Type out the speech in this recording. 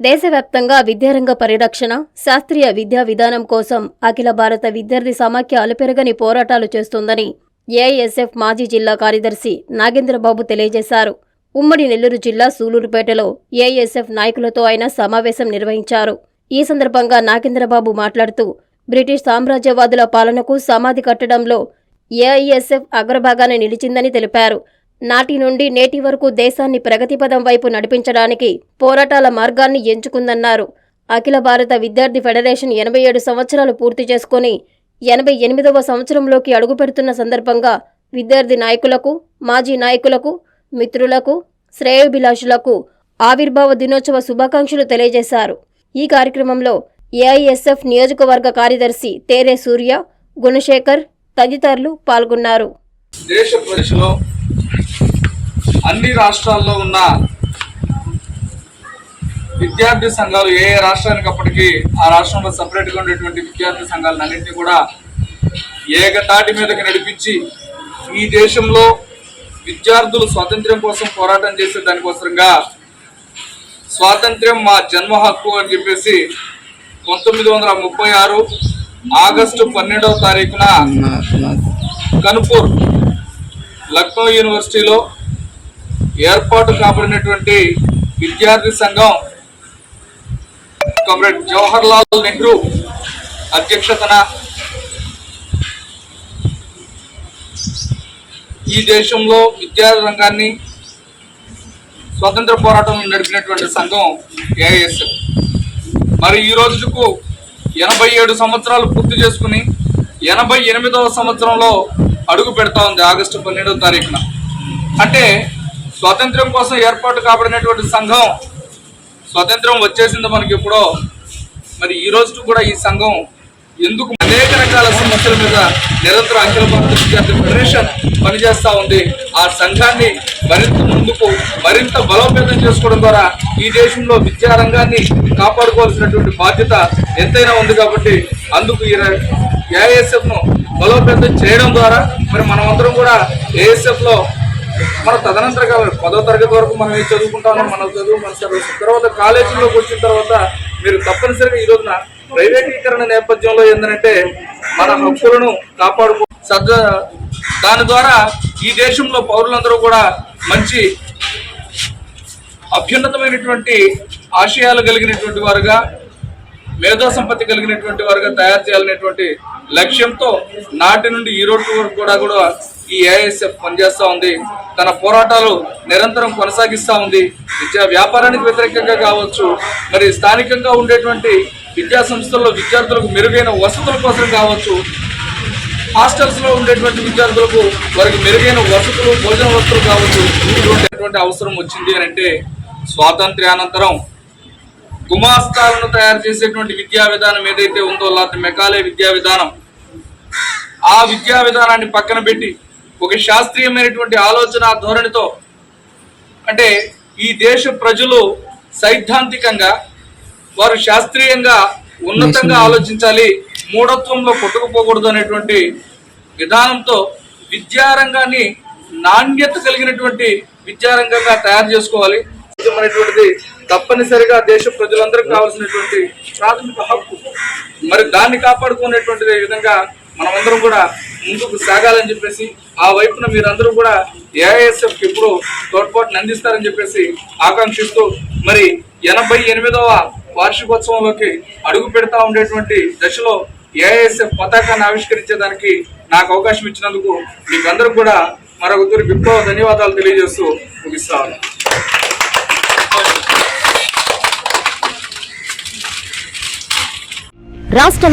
దేశవ్యాప్తంగా విద్యారంగ పరిరక్షణ శాస్త్రీయ విద్యా విధానం కోసం అఖిల భారత విద్యార్థి సమాఖ్య అలుపెరగని పోరాటాలు చేస్తోందని ఏఐఎస్ఎఫ్ మాజీ జిల్లా కార్యదర్శి నాగేంద్రబాబు తెలియజేశారు. ఉమ్మడి నెల్లూరు జిల్లా సూలూరుపేటలో ఏఐఎస్ఎఫ్ నాయకులతో ఆయన సమావేశం నిర్వహించారు. ఈ సందర్భంగా నాగేంద్రబాబు మాట్లాడుతూ బ్రిటిష్ సామ్రాజ్యవాదుల పాలనకు సమాధి కట్టడంలో ఏఐఎస్ఎఫ్ అగ్రభాగాన్ని నిలిచిందని తెలిపారు. నాటి నుండి నేటి వరకు దేశాన్ని ప్రగతిపదం వైపు నడిపించడానికి పోరాటాల మార్గాన్ని ఎంచుకుందన్నారు. అఖిల భారత విద్యార్థి ఫెడరేషన్ ఎనభై ఏడు సంవత్సరాలు పూర్తి చేసుకుని ఎనభై ఎనిమిదవ సంవత్సరంలోకి అడుగుపెడుతున్న సందర్భంగా విద్యార్థి నాయకులకు మాజీ నాయకులకు మిత్రులకు శ్రేయోభిలాషులకు ఆవిర్భావ దినోత్సవ శుభాకాంక్షలు తెలియజేశారు. ఈ కార్యక్రమంలో ఏఐఎస్ఎఫ్ నియోజకవర్గ కార్యదర్శి తేరే సూర్య గుణశేఖర్ తదితరులు పాల్గొన్నారు. దేశ ప్రజలో అన్ని రాష్ట్రాల్లో ఉన్న విద్యార్థి సంఘాలు ఏ ఏ రాష్ట్రానికి అప్పటికి ఆ రాష్ట్రంలో సపరేట్గా ఉండేటువంటి విద్యార్థి సంఘాలను అన్నింటినీ కూడా ఏకతాటి మీదకి నడిపించి ఈ దేశంలో విద్యార్థులు స్వాతంత్ర్యం కోసం పోరాటం చేసే దానికోసంగా స్వాతంత్ర్యం మా జన్మ హక్కు అని చెప్పేసి పంతొమ్మిది వందల ముప్పై ఆరు ఆగస్టు పన్నెండవ తారీఖున కనుపూర్ లక్నో యూనివర్సిటీలో ఏర్పాటు కాబడినటువంటి విద్యార్థి సంఘం కామ్రేడ్ జవహర్ లాల్ నెహ్రూ అధ్యక్షతన ఈ దేశంలో విద్యార్థి రంగాన్ని స్వతంత్ర పోరాటం నడిపినటువంటి సంఘం ఏఐఎస్ఎఫ్ మరి ఈ రోజుకు ఎనభై ఏడు సంవత్సరాలు పూర్తి చేసుకుని ఎనభై ఎనిమిదవ సంవత్సరంలో అడుగు పెడతా ఉంది ఆగస్టు పన్నెండవ తారీఖున. అంటే స్వాతంత్ర్యం కోసం ఏర్పాటు కాబడినటువంటి సంఘం స్వాతంత్రం వచ్చేసింది మనకి ఎప్పుడో మరి ఈ రోజు కూడా ఈ సంఘం ఎందుకు అనేక రకాల సమస్యల మీద నిరంతరం అఖిల భారత విద్యార్థి ఫెడరేషన్ పనిచేస్తూ ఉంది. ఆ సంఘాన్ని మరింత ముందుకు మరింత బలోపేతం చేసుకోవడం ద్వారా ఈ దేశంలో విద్యారంగాన్ని కాపాడుకోవాల్సినటువంటి బాధ్యత ఎంతైనా ఉంది కాబట్టి అందుకు ఈ ఏఎస్ఎఫ్ను బలోపేతం చేయడం ద్వారా మరి మనమందరం కూడా ఏఎస్ఎఫ్లో మనం మన తదనంతరంగా పదో తరగతి వరకు మనం ఏం చదువుకుంటామో మన చదువు మన చదువు. తర్వాత కాలేజీలోకి వచ్చిన తర్వాత మీరు తప్పనిసరిగా ఈ రోజున ప్రైవేటీకరణ నేపథ్యంలో ఏంటంటే మన హక్కులను కాపాడుకో సద్ద దాని ద్వారా ఈ దేశంలో పౌరులందరూ కూడా మంచి అభ్యున్నతమైనటువంటి ఆశయాలు కలిగినటువంటి వారుగా మేధో సంపత్తి కలిగినటువంటి వారుగా తయారు చేయాలనేటువంటి లక్ష్యంతో నాటి నుండి ఈ రోజు వరకు కూడా కూడా ఈ ఏఐఎస్ఎఫ్ పనిచేస్తూ ఉంది. తన పోరాటాలు నిరంతరం కొనసాగిస్తూ ఉంది. విద్యా వ్యాపారానికి వ్యతిరేకంగా కావచ్చు మరి స్థానికంగా ఉండేటువంటి విద్యా సంస్థల్లో విద్యార్థులకు మెరుగైన వసతుల కోసం కావచ్చు హాస్టల్స్లో ఉండేటువంటి విద్యార్థులకు వారికి మెరుగైన వసతులు భోజన వసతులు కావచ్చు ఇటువంటి అవసరం వచ్చింది అని అంటే స్వాతంత్ర్యానంతరం గుమాస్తాలను తయారు చేసేటువంటి విద్యా విధానం ఏదైతే ఉందో లాంటి మెకాలే విద్యా విధానం ఆ విద్యా విధానాన్ని పక్కన పెట్టి ఒక శాస్త్రీయమైనటువంటి ఆలోచన ధోరణితో అంటే ఈ దేశ ప్రజలు సైద్ధాంతికంగా వారు శాస్త్రీయంగా ఉన్నతంగా ఆలోచించాలి మూఢత్వంలో కొట్టుకుపోకూడదు అనేటువంటి విధానంతో విద్యారంగాన్ని నాణ్యత కలిగినటువంటి విద్యారంగంగా తయారు చేసుకోవాలి. అనేటువంటిది తప్పనిసరిగా దేశ ప్రజలందరికీ కావాల్సినటువంటి ప్రాథమిక హక్కు. మరి దాన్ని కాపాడుకునేటువంటి విధంగా మనమందరం కూడా ముందుకు సాగాలని చెప్పేసి ఆ వైపున మీరందరూ కూడా ఏఐఎస్ఎఫ్ ఎప్పుడు తోడ్పాటును అందిస్తారని చెప్పేసి ఆకాంక్షిస్తూ మరి ఎనభై ఎనిమిదవ వార్షికోత్సవంలోకి అడుగు పెడతా ఉండేటువంటి దశలో ఏఐఎస్ఎఫ్ పతాకాన్ని ఆవిష్కరించేదానికి నాకు అవకాశం ఇచ్చినందుకు మీకు అందరూ కూడా మరొకరి విప్లవ ధన్యవాదాలు తెలియజేస్తూ ముగిస్తా రాష్ట్ర